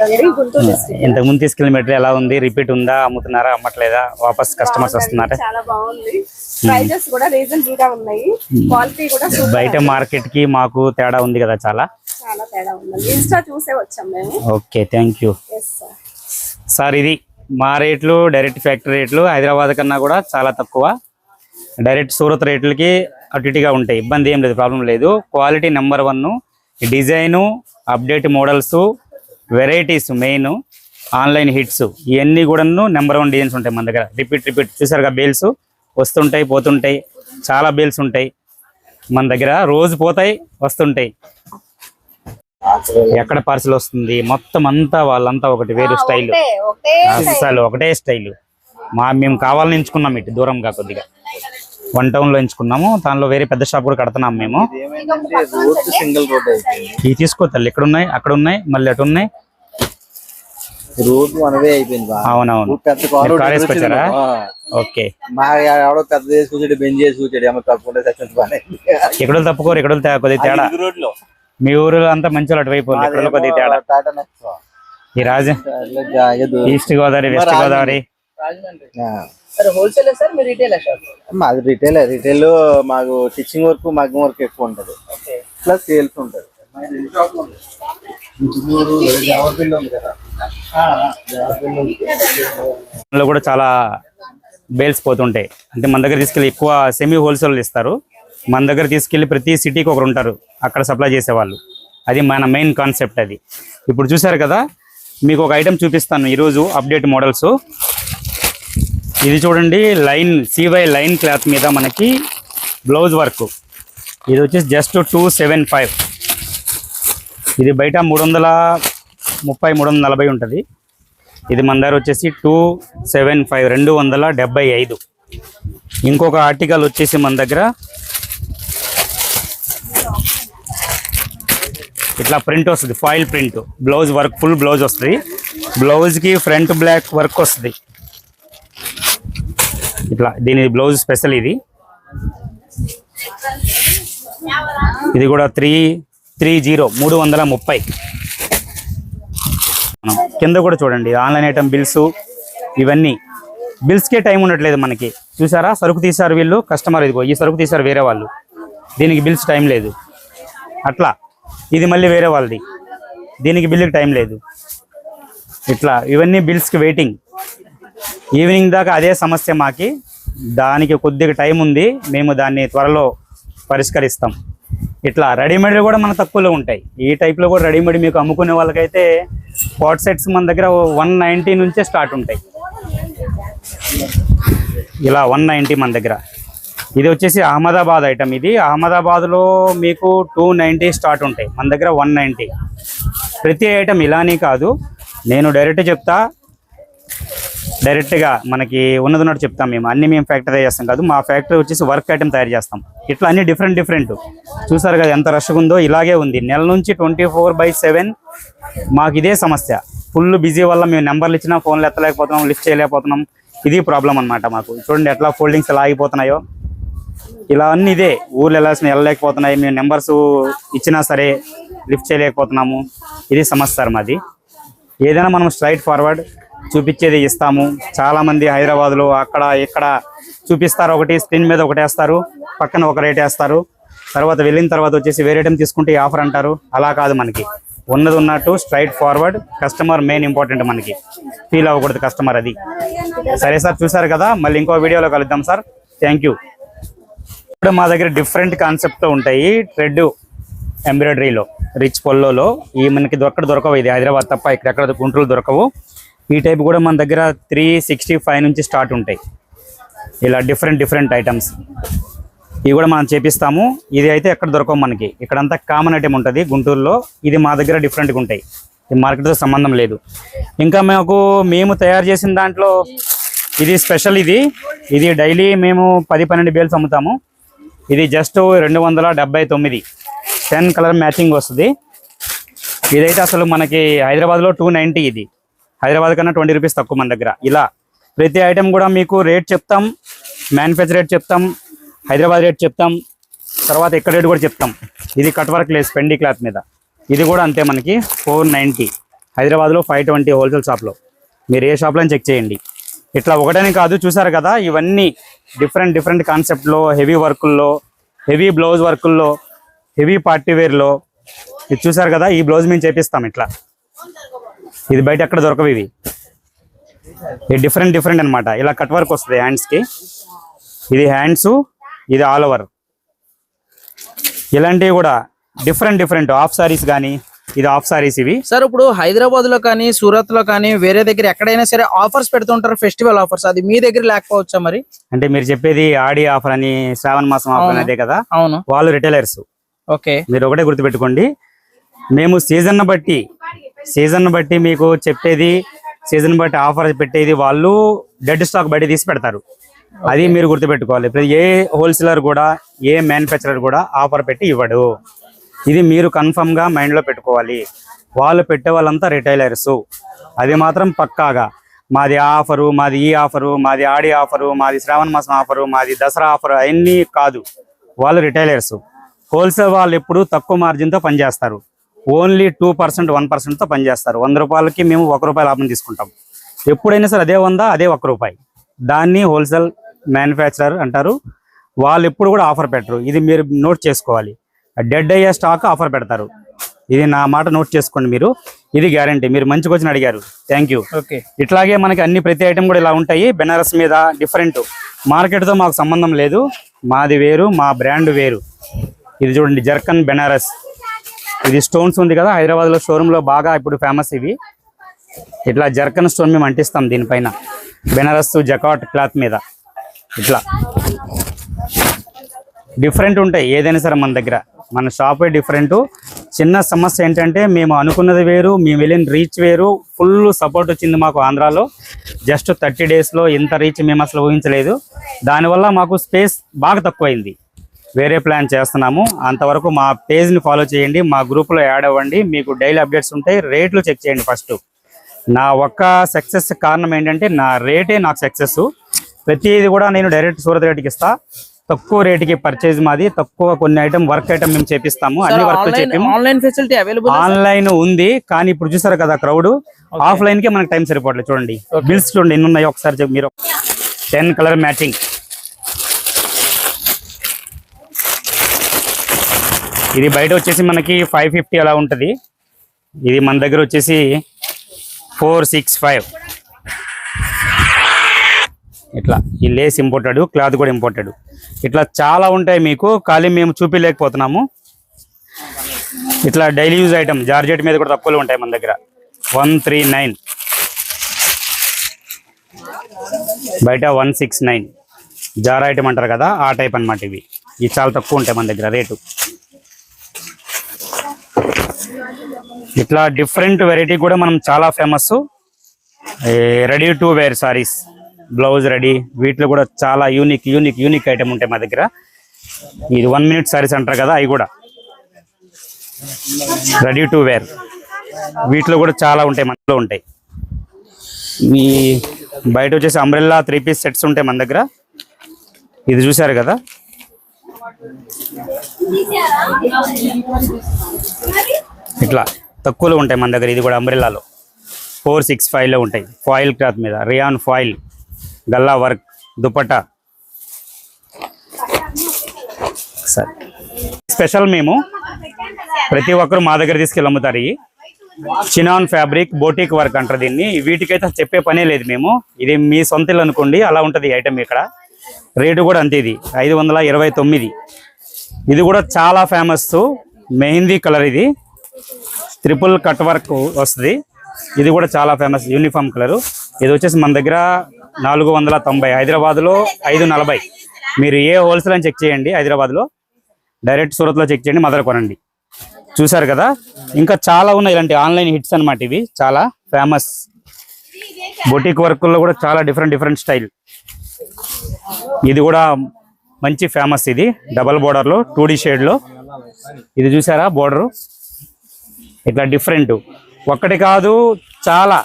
District ఇంతకు ముందు తీసుకెళ్ళిన మెటీరియల్ ఎలా ఉంది? రిపీట్ ఉందా? అమ్ముతున్నారా? అమ్మట్లేదా? వాపస్ కస్టమర్స్ వస్తున్నారా? చాలా బాగుంది. ప్రైజెస్ కూడా రీజనబుల్గా ఉన్నాయి క్వాలిటీ కూడా super బయట మార్కెట్కి మాకు తేడా ఉంది కదా చాలా? చాలా తేడా ఉందండి. ఇన్స్టా చూసే వచ్చాం మేము. ఓకే థ్యాంక్ యూ సార్ ఇది మా రేట్లు డైరెక్ట్ ఫ్యాక్టరీ రేట్లు హైదరాబాద్ కన్నా కూడా చాలా తక్కువ. డైరెక్ట్ సూరత్ రేట్లకి అటు ఇటుగా ఉంటాయి. ఇబ్బంది ఏం లేదు ప్రాబ్లం లేదు. Quality number one design update models varieties main online hits ఇవన్నీ కూడాను నెంబర్ వన్ డిజైన్స్ ఉంటాయి మన దగ్గర. Repeat repeat. చూసారుగా బేల్స్ వస్తుంటాయి పోతుంటాయి. చాలా బేల్స్ ఉంటాయి. మన దగ్గర రోజు పోతాయి వస్తుంటాయి. ఎక్కడ పార్సల్ వస్తుంది? మొత్తం అంతా వాళ్ళంతా ఒకటి వేరు స్టైల్. అసలు ఒకటే స్టైల్. మా మేము కావాలని ఎంచుకున్నాం ఇటు దూరంగా కొద్దిగా. వన్ టౌన్లో ఎంచుకున్నాము. దానిలో వేరే పెద్ద షాప్ కూడా కడుతున్నాం మేము. సింగిల్ రోడ్ ఇవి తీసుకో తల్లి. ఇక్కడ ఉన్నాయి అక్కడ ఉన్నాయి మళ్ళీ అటు ఉన్నాయి. రోడ్ వనవే అయిపోయింది బాగా అవునవును. కారు వేసుకొచ్చారా? ఓకే. మా ఎవడో పెద్ద వేసి కూర్చోడు బెంజ్ చేసి కూర్చోడు ఏమో తప్పకుండా సెక్షన్స్ బాగా ఎక్కడో తప్పుకోరు ఎక్కడో కొద్దిగా తేడా. రోడ్లో మీ ఊరు అంతా మంచి వాళ్ళు అటువైపు. ఎక్కడో కొద్దిగా తేడా. ఈ Raju. East Godavari west Godavari. Wholesale sir? మీరు రిటైల్ షాప్ మాది రిటైల్ రిటైల్ మాకు స్టిచ్చింగ్ వర్క్ మగ్గం వర్క్ ఎక్కువ ఉంటది. ప్లస్ సేల్స్ ఉంటది. కూడా చాలా బేల్స్ పోతుంటాయి. అంటే మన దగ్గర తీసుకెళ్ళి ఎక్కువ సెమీ హోల్సేల్ ఇస్తారు. మన దగ్గర తీసుకెళ్ళి ప్రతి సిటీకి ఒకరు ఉంటారు. అక్కడ సప్లై చేసేవాళ్ళు. అది మన మెయిన్ కాన్సెప్ట్ అది. ఇప్పుడు చూసారు కదా? మీకు ఒక ఐటెం చూపిస్తాను. ఈరోజు అప్డేట్ మోడల్స్ ఇది చూడండి లైన్ సివై లైన్ క్లాత్ మీద మనకి బ్లౌజ్ వర్క్. ఇది వచ్చేసి జస్ట్ టూ సెవెన్ ఫైవ్. ఇది బయట మూడు వందల ముప్పై మూడు వందల నలభై ఉంటుంది. ఇది మన దగ్గర వచ్చేసి టూ సెవెన్ ఫైవ్ రెండు వందల డెబ్బై ఐదు. ఇంకొక ఆర్టికల్ వచ్చేసి మన దగ్గర ఇట్లా ప్రింట్ వస్తుంది foil print. Blouse work full blouse వస్తుంది. బ్లౌజ్కి ఫ్రంట్ బ్లాక్ వర్క్ వస్తుంది. ఇట్లా దీని బ్లౌజ్ స్పెషల్ ఇది. ఇది కూడా త్రీ త్రీ జీరో మూడు వందల ముప్పై. మనం కింద కూడా చూడండి ఆన్లైన్ ఐటమ్ బిల్స్ ఇవన్నీ. బిల్స్కే టైం ఉండట్లేదు మనకి. చూసారా? సరుకు తీశారు వీళ్ళు కస్టమర్ ఇదిగో ఈ సరుకు తీశారు వేరే వాళ్ళు. దీనికి బిల్స్ టైం లేదు. అట్లా. ఇది మళ్ళీ వేరే వాళ్ళది. దీనికి బిల్లుకి టైం లేదు. ఇట్లా ఇవన్నీ బిల్స్కి వెయిటింగ్. ఈవినింగ్ దాకా అదే సమస్య మాకి. దానికి కొద్దిగా టైం ఉంది. మేము దాన్ని త్వరలో పరిష్కరిస్తాం. ఇట్లా రెడీమేడ్ కూడా మన తక్కువలో ఉంటాయి. ఈ టైప్లో కూడా రెడీమేడ్ మీకు అమ్ముకునే వాళ్ళకైతే పాట్ సెట్స్ మన దగ్గర వన్ నైంటీ నుంచే స్టార్ట్ ఉంటాయి. ఇలా వన్ నైంటీ మన దగ్గర. ఇది వచ్చేసి అహ్మదాబాద్ ఐటమ్ ఇది. అహ్మదాబాద్లో మీకు టూ నైంటీ స్టార్ట్ ఉంటాయి. మన దగ్గర వన్ నైంటీ. ప్రతి ఐటమ్ ఇలానే కాదు. నేను డైరెక్ట్ చెప్తా. డైరెక్ట్గా మనకి ఉన్నది ఉన్నట్టు చెప్తాం మేము. అన్ని మేము ఫ్యాక్టరీ చేస్తాం కాదు మా ఫ్యాక్టరీ వచ్చేసి వర్క్ ఐటమ్ తయారు చేస్తాం. ఇట్లా అన్ని డిఫరెంట్ డిఫరెంట్. చూసారు కదా ఎంత రష్గా ఉందో? ఇలాగే ఉంది. నెల నుంచి ట్వంటీ ఫోర్ బై సెవెన్ మాకు ఇదే సమస్య. ఫుల్ బిజీ వల్ల మేము నెంబర్లు ఇచ్చినా ఫోన్లు ఎత్తలేకపోతున్నాం లిఫ్ట్ చేయలేకపోతున్నాం. ఇది ప్రాబ్లం అనమాట మాకు. చూడండి ఎట్లా ఫోల్డింగ్స్ ఎలా ఆగిపోతున్నాయో. ఇలా అన్ని ఇదే. ఊర్లు వెళ్ళాల్సిన వెళ్ళలేకపోతున్నాయి. మేము నెంబర్స్ ఇచ్చినా సరే లిఫ్ట్ చేయలేకపోతున్నాము. ఇది సమస్య సార్ మాది. ఏదైనా మనం స్ట్రైట్ ఫార్వర్డ్ చూపించేది ఇస్తాము. చాలామంది హైదరాబాద్లో అక్కడ ఇక్కడ చూపిస్తారు. ఒకటి స్క్రీన్ మీద ఒకటి వేస్తారు. పక్కన ఒక రేట్ వేస్తారు. తర్వాత వెళ్ళిన తర్వాత వచ్చేసి వేరే టైం తీసుకుంటే ఆఫర్ అంటారు. అలా కాదు మనకి. ఉన్నది ఉన్నట్టు straight forward customer main important మనకి. ఫీల్ అవ్వకూడదు కస్టమర్ అది. సరే సార్ చూసారు కదా? మళ్ళీ ఇంకో వీడియోలో కలుద్దాం సార్. థ్యాంక్ యూ ఇప్పుడు మా దగ్గర డిఫరెంట్ కాన్సెప్ట్తో ఉంటాయి ట్రెడ్ ఎంబ్రాయిడరీలో రిచ్ పొల్లోలో ఈ మనకి దొరకడ దొరకవు ఇది. హైదరాబాద్ తప్ప ఇక్కడ ఎక్కడ గుంటూరు దొరకవు. ఈ టైప్ కూడా మన దగ్గర త్రీ సిక్స్టీ ఫైవ్ నుంచి స్టార్ట్ ఉంటాయి. ఇలా డిఫరెంట్ డిఫరెంట్ ఐటమ్స్ ఇవి కూడా మనం చేపిస్తాము. ఇది అయితే ఎక్కడ దొరకవు మనకి. ఇక్కడంతా కామన్ ఐటమ్ ఉంటుంది గుంటూరులో. ఇది మా దగ్గర డిఫరెంట్గా ఉంటాయి. ఇది మార్కెట్తో సంబంధం లేదు. ఇంకా మాకు మేము తయారు చేసిన దాంట్లో ఇది స్పెషల్ ఇది. ఇది డైలీ మేము పది పన్నెండు బేల్స్ అమ్ముతాము. ఇది జస్ట్ రెండు వందల డెబ్బై తొమ్మిది. టెన్ కలర్ మ్యాచింగ్ వస్తుంది. ఇదైతే అసలు మనకి హైదరాబాద్లో టూ నైంటీ ఇది. హైదరాబాద్ కన్నా ట్వంటీ రూపీస్ తక్కువ మన దగ్గర. ఇలా ప్రతి ఐటెం కూడా మీకు రేట్ చెప్తాం మ్యానుఫ్యాక్చర్ రేట్ చెప్తాం హైదరాబాద్ రేట్ చెప్తాం తర్వాత ఎక్కడ రేట్ కూడా చెప్తాం. ఇది కట్ వర్క్ లేదు పెండి క్లాత్ మీద. ఇది కూడా అంతే మనకి ఫోర్ నైంటీ. హైదరాబాద్లో ఫైవ్ ట్వంటీ హోల్సేల్ షాప్లో. మీరు ఏ షాప్లో చెక్ చేయండి. ఇట్లా ఒకటని కాదు చూసారు కదా ఇవన్నీ డిఫరెంట్ డిఫరెంట్ కాన్సెప్ట్లో హెవీ వర్కుల్లో హెవీ బ్లౌజ్ వర్కుల్లో హెవీ పార్టీవేర్లో. ఇది చూసారు కదా ఈ బ్లౌజ్ మేము చేపిస్తాం ఇట్లా. ఇది బయట ఎక్కడ దొరకవు ఇవి. ఇది డిఫరెంట్ డిఫరెంట్ అన్నమాట. ఇలా కట్ వర్క్ వస్తుంది హ్యాండ్స్కి ఇది హ్యాండ్స్ ఇది ఆల్ ఓవర్ ఇలాంటివి కూడా డిఫరెంట్ డిఫరెంట్ హాఫ్ సారీస్ కానీ ఇది హాఫ్ సారీస్ ఇవి. సార్ ఇప్పుడు హైదరాబాద్లో కానీ సూరత్లో కానీ వేరే దగ్గర ఎక్కడైనా సరే ఆఫర్స్ పెడుతుంటారు ఫెస్టివల్ ఆఫర్స్ అది మీ దగ్గర లేకపోవచ్చా మరి? అంటే మీరు చెప్పేది ఆడి ఆఫర్ అని శ్రావణ మాసం ఆఫర్ అని అదే కదా? అవును. వాళ్ళు రిటైలర్స్ ఓకే. మీరు ఒకటే గుర్తుపెట్టుకోండి. మేము సీజన్ బట్టి సీజన్ బట్టి మీకు చెప్పేది సీజన్ బట్టి ఆఫర్ పెట్టేది వాళ్ళు డెడ్ స్టాక్ బయట తీసి పెడతారు. అది మీరు గుర్తుపెట్టుకోవాలి. ఇప్పుడు ఏ హోల్సేలర్ కూడా ఏ మ్యానుఫ్యాక్చరర్ కూడా ఆఫర్ పెట్టి ఇవ్వడు. ఇది మీరు కన్ఫర్మ్గా మైండ్లో పెట్టుకోవాలి. వాళ్ళు పెట్టే వాళ్ళంతా రిటైలర్స్. అది మాత్రం పక్కాగా. మాది ఆఫరు మాది ఈ ఆఫరు మాది ఆడి ఆఫరు మాది శ్రావణ మాసం ఆఫరు మాది దసరా ఆఫర్ అవన్నీ కాదు. వాళ్ళు రిటైలర్స్. హోల్సేల్ వాళ్ళు ఎప్పుడు తక్కువ మార్జిన్తో పనిచేస్తారు. ఓన్లీ టూ పర్సెంట్ వన్ పర్సెంట్తో పనిచేస్తారు. వంద రూపాయలకి మేము ఒక రూపాయి లాభం తీసుకుంటాం. ఎప్పుడైనా సరే అదే వంద అదే ఒక రూపాయి. దాన్ని హోల్సేల్ మ్యానుఫ్యాక్చరర్ అంటారు. వాళ్ళు ఎప్పుడు కూడా ఆఫర్ పెట్టరు. ఇది మీరు నోట్ చేసుకోవాలి. డెడ్ అయ్యే స్టాక్ ఆఫర్ పెడతారు. ఇది నా మాట నోట్ చేసుకోండి మీరు. ఇది గ్యారంటీ. మీరు మంచి క్వశ్చన్ అడిగారు. థ్యాంక్ యూ ఓకే ఇట్లాగే మనకి అన్ని ప్రతి ఐటమ్ కూడా ఇలా ఉంటాయి. బెనారస్ మీద డిఫరెంట్ మార్కెట్తో మాకు సంబంధం లేదు. మాది వేరు మా బ్రాండ్ వేరు. ఇది చూడండి జర్కన్ బెనారస్ ఇది స్టోన్స్ ఉంది కదా హైదరాబాద్లో షోరూంలో బాగా ఇప్పుడు ఫేమస్ ఇవి. ఇట్లా జర్కన్ స్టోన్ మేము అంటిస్తాం దీనిపైన. బెనారస్ జకాట్ క్లాత్ మీద. ఇట్లా. డిఫరెంట్ ఉంటాయి ఏదైనా సరే మన దగ్గర. మన షాపే డిఫరెంట్ చిన్న సమస్య ఏంటంటే మేము అనుకున్నది వేరు మేము వెళ్ళిన రీచ్ వేరు. ఫుల్ సపోర్ట్ వచ్చింది మాకు ఆంధ్రాలో. జస్ట్ థర్టీ డేస్లో ఇంత రీచ్ మేము అసలు ఊహించలేదు. దానివల్ల మాకు స్పేస్ బాగా తక్కువైంది. వేరే ప్లాన్ చేస్తున్నాము. అంతవరకు మా పేజ్ని ఫాలో చేయండి. మా గ్రూప్లో యాడ్ అవ్వండి. మీకు డైలీ అప్డేట్స్ ఉంటాయి. రేట్లు చెక్ చేయండి ఫస్ట్. నా ఒక్క సక్సెస్ కారణం ఏంటంటే నా రేటే నాకు సక్సెస్ ప్రతిది కూడా నేను డైరెక్ట్ సూరత్ రేటుకి ఇస్తా. తక్కువ రేటుకి పర్చేజ్ మాది. తక్కువ కొన్ని ఐటమ్ వర్క్ ఐటమ్ మేము చేపిస్తాము. అన్ని వర్క్ ఆన్లైన్ చెప్పాము ఆన్లైన్ ఫెసిలిటీ అవైలబుల్ ఆన్లైన్ ఉంది. కానీ ఇప్పుడు చూసారు కదా క్రౌడ్ ఆఫ్లైన్కి మనకి టైం సరిపోవట్లేదు. చూడండి. బిల్స్ చూడండి. ఎన్ని ఉన్నాయో ఒకసారి మీరు టెన్ కలర్ మ్యాచింగ్ ఇది బయట వచ్చేసి మనకి ఫైవ్ ఫిఫ్టీ అలా ఉంటుంది. ఇది మన దగ్గర వచ్చేసి ఫోర్ సిక్స్ ఫైవ్ ఇట్లా ఈ లేస్ ఇంపోర్టెడ్ క్లాత్ కూడా ఇంపోర్టెడ్ ఇట్లా చాలా ఉంటాయి మీకు ఖాళీ మేము చూపించలేకపోతున్నాము ఇట్లా డైలీ యూజ్ ఐటమ్ జార్జెట్ మీద కూడా తక్కువలు ఉంటాయి మన దగ్గర. వన్ త్రీ నైన్ బయట వన్ సిక్స్ నైన్ జార్ ఐటమ్ అంటారు కదా ఆ టైప్ అనమాట ఇవి. ఇవి చాలా తక్కువ ఉంటాయి మన దగ్గర రేటు. ఇట్లా డిఫరెంట్ వెరైటీ కూడా మనం చాలా famous. Ready to wear saris. Blouse ready. వీటిలో కూడా చాలా యూనిక్ యూనిక్ యూనిక్ ఐటమ్ ఉంటాయి మా దగ్గర. ఇది వన్ మినిట్ సారీస్ అంటారు కదా అవి కూడా. Ready to wear. వీటిలో కూడా చాలా ఉంటాయి మనలో ఉంటాయి. ఈ బయట వచ్చేసి అంబ్రెల్లా త్రీ పీస్ సెట్స్ ఉంటాయి మన దగ్గర. ఇది చూసారు కదా? ఇట్లా తక్కువలో ఉంటాయి మన దగ్గర. ఇది కూడా అంబ్రెల్లాలో ఫోర్ సిక్స్ ఫైవ్లో ఉంటాయి. ఫాయిల్ క్లాత్ మీద. రియాన్ ఫాయిల్ గల్లా వర్క్ దుపట్టా. సరే. స్పెషల్ మేము ప్రతి ఒక్కరు మా దగ్గర తీసుకెళ్ళి అమ్ముతారు ఇవి. చినాన్ ఫ్యాబ్రిక్ బోటిక్ వర్క్ అంటారు దీన్ని. వీటికైతే చెప్పే పనే లేదు మేము. ఇది మీ సొంత ఇల్లు అనుకోండి అలా ఉంటుంది ఐటమ్ ఇక్కడ. రేటు కూడా అంతే ఇది. ఐదు వందల ఇరవై తొమ్మిది. ఇది కూడా చాలా ఫేమస్ మెహందీ కలర్ ఇది. ట్రిపుల్ కట్ వర్క్ వస్తుంది. ఇది కూడా చాలా ఫేమస్ యూనిఫామ్ కలర్ ఇది వచ్చేసి మన దగ్గర నాలుగు వందల తొంభై హైదరాబాద్లో ఐదు నలభై. మీరు ఏ హోల్సేల్ అని చెక్ చేయండి హైదరాబాద్లో. డైరెక్ట్ సూరత్లో చెక్ చేయండి మదర్ కొనండి. చూసారు కదా? ఇంకా చాలా ఉన్నాయి ఇలాంటి ఆన్లైన్ హిట్స్ అన్నమాట ఇవి. చాలా ఫేమస్ బొటిక్ వర్క్లో కూడా చాలా డిఫరెంట్ డిఫరెంట్ స్టైల్ ఇది కూడా మంచి ఫేమస్ ఇది. డబల్ బోర్డర్లో టూ డీ షేడ్లో ఇది చూసారా? బోర్డరు ఇట్లా డిఫరెంట్ ఒక్కటి కాదు చాలా.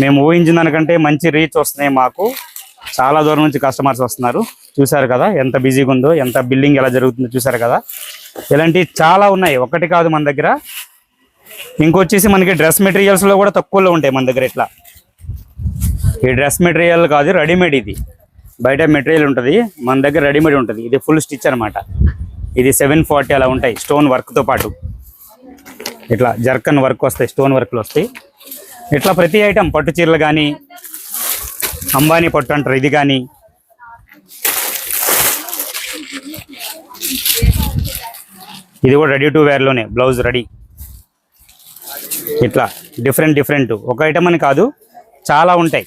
మేము ఊహించిన దానికంటే మంచి రీచ్ వస్తున్నాయి మాకు. చాలా దూరం నుంచి కస్టమర్స్ వస్తున్నారు. చూసారు కదా ఎంత బిజీగా ఉందో ఎంత బిల్డింగ్ ఎలా జరుగుతుందో చూసారు కదా. ఇలాంటివి చాలా ఉన్నాయి. ఒకటి కాదు మన దగ్గర. ఇంకొచ్చేసి మనకి డ్రెస్ మెటీరియల్స్లో కూడా తక్కువలో ఉంటాయి మన దగ్గర ఇట్లా. ఈ డ్రెస్ మెటీరియల్ కాదు రెడీమేడ్ ఇది. బయట మెటీరియల్ ఉంటుంది. మన దగ్గర రెడీమేడ్ ఉంటుంది. ఇది ఫుల్ స్టిచ్ అనమాట ఇది సెవెన్ ఫార్టీ అలా ఉంటాయి స్టోన్ వర్క్తో పాటు. ఇట్లా జర్కన్ వర్క్ వస్తాయి స్టోన్ వర్క్లు వస్తాయి. ఇట్లా ప్రతి ఐటమ్ పట్టు చీరలు కానీ అంబానీ పట్టు అంటారు ఇది కానీ ఇది కూడా రెడీ టు వేర్లోనే బ్లౌజ్ రెడీ ఇట్లా డిఫరెంట్ డిఫరెంట్ ఒక ఐటమ్ అని కాదు చాలా ఉంటాయి.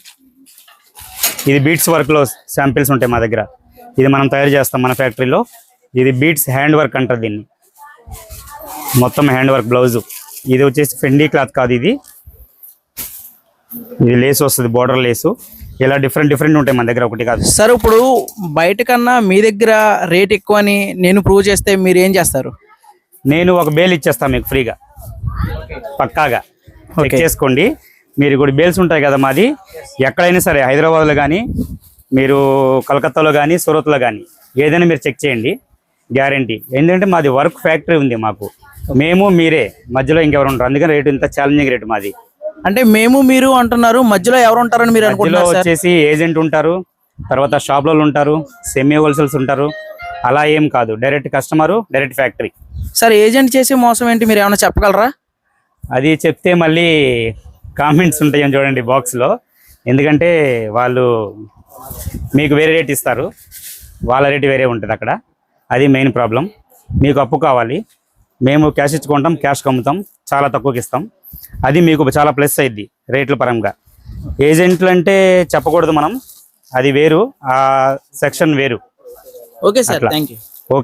ఇది బీట్స్ వర్క్లో శాంపిల్స్ ఉంటాయి మా దగ్గర. ఇది మనం తయారు చేస్తాం మన ఫ్యాక్టరీలో ఇది బీట్స్ హ్యాండ్ వర్క్ అంటారు దీన్ని. మొత్తం హ్యాండ్ వర్క్ బ్లౌజు. ఇది వచ్చేసి ఫెండీ క్లాత్ కాదు ఇది. ఇది లేస్ వస్తుంది బోర్డర్ లేసు. ఇలా డిఫరెంట్ డిఫరెంట్ ఉంటాయి మన దగ్గర ఒకటి కాదు. సార్ ఇప్పుడు బయట కన్నా మీ దగ్గర రేట్ ఎక్కువ అని నేను ప్రూవ్ చేస్తే మీరు ఏం చేస్తారు? నేను ఒక బేల్ ఇచ్చేస్తాను మీకు ఫ్రీగా పక్కాగా. చేసుకోండి. మీరు ఇప్పుడు బేల్స్ ఉంటాయి కదా మాది. ఎక్కడైనా సరే హైదరాబాద్లో కానీ మీరు కలకత్తాలో కానీ సూరత్లో కానీ ఏదైనా మీరు చెక్ చేయండి. గ్యారంటీ. ఏంటంటే మాది వర్క్ ఫ్యాక్టరీ ఉంది మాకు. మేము మీరే. మధ్యలో ఇంకెవరు ఉంటారు? అందుకని రేటు ఇంత ఛాలెంజింగ్ రేటు మాది. అంటే మేము మీరు అంటున్నారు మధ్యలో ఎవరు ఉంటారని మీరు అనుకుంటున్నారు వచ్చేసి ఏజెంట్ ఉంటారు తర్వాత షాప్లలో ఉంటారు సెమీ హోల్సేల్స్ ఉంటారు. అలా ఏం కాదు. Direct customer direct factory sir agent చేసే మోసం ఏంటి? మీరు ఏమైనా చెప్పగలరా? అది చెప్తే మళ్ళీ కామెంట్స్ ఉంటాయని చూడండి బాక్స్లో ఎందుకంటే వాళ్ళు మీకు వేరే రేట్ ఇస్తారు. వాళ్ళ రేటు వేరే ఉంటుంది అక్కడ. అది మెయిన్ ప్రాబ్లం మీకు అప్పు కావాలి. మేము క్యాష్ ఇచ్చుకుంటాం క్యాష్ కమ్ముతాం చాలా తక్కువకి ఇస్తాం. అది మీకు చాలా ప్లస్ అయింది రేట్ల పరంగా. ఏజెంట్లు అంటే చెప్పకూడదు మనం. అది వేరు ఆ సెక్షన్ వేరు. Okay sir. Thank you